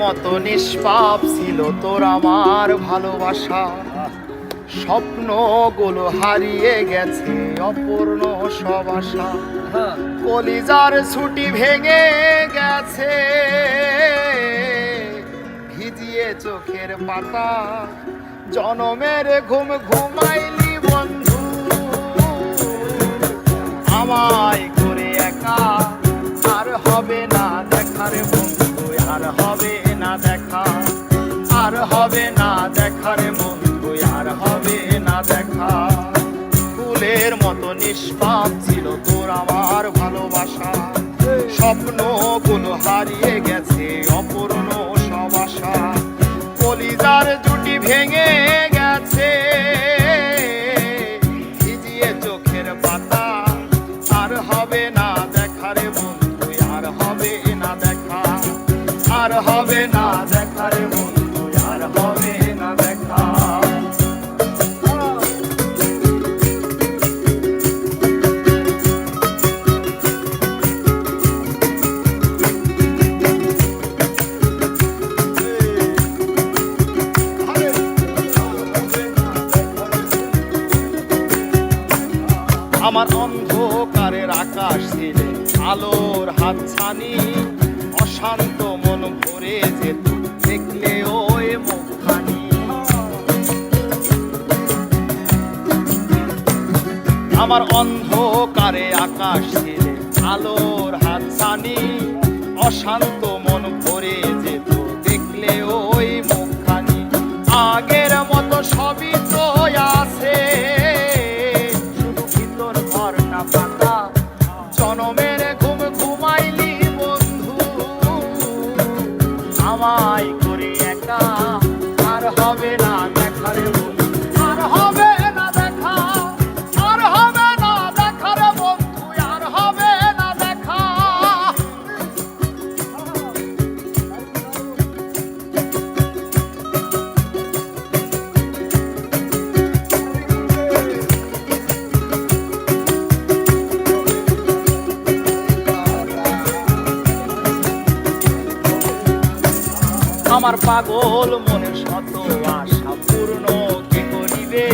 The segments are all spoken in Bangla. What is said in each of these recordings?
মতো নিষ্পাপ ছিল তোর আমার ভালোবাসা। স্বপ্নগুলো হারিয়ে গেছে, অপূর্ণ সব আশা। কলিজার ছুটি ভেঙে গেছে, ভিজিয়ে চোখের পাতা। জনমের ঘুম ঘুমাইলি হবে না দেখার বন্ধু আর হবে না দেখা। ফুলের মতো নিষ্পাপ ছিল তোর আমার ভালোবাসা। স্বপ্নগুলো হারিয়ে গেছে, অপূর্ণ সব আশা। কলিজার জুটি ভেঙে গেছে। ভিজিয়ে চোখের পাতা, আর হবে না দেখারে বন্ধু আর হবে না দেখা। আর হবে না দেখারে বন্ধু আমার অন্ধকারের আকাশ ছিলে, আলোর হাতছানি, অশান্ত মন ভরে যেত, দেখলে ওই মুখখানি। আমার অন্ধকারে আকাশ ছিলে, আলোর হাতছানি, অশান্ত মন ভরে যেত, দেখলে ওই আমায় করে একা আর হবে না আমার পাগল মনে শত আশা পূর্ণ কে করিবে?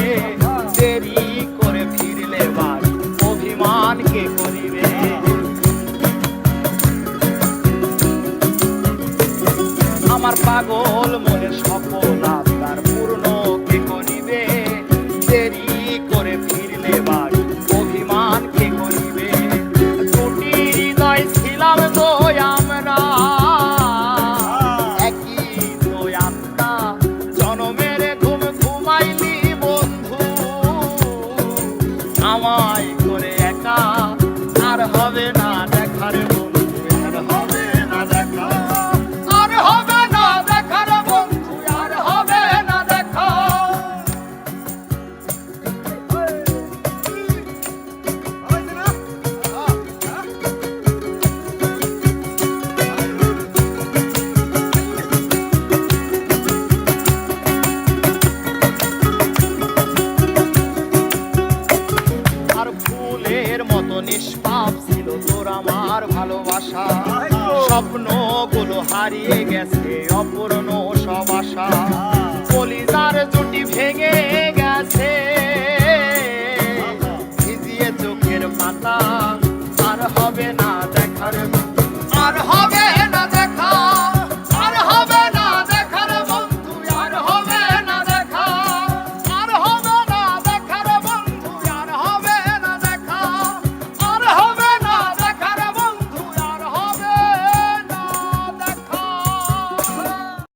মতো নিষ্পাপ ছিল তোর আমার ভালোবাসা। স্বপ্নগুলো হারিয়ে গেছে, অপূর্ণ সব আশা। কলিজার জুটি ভেঙে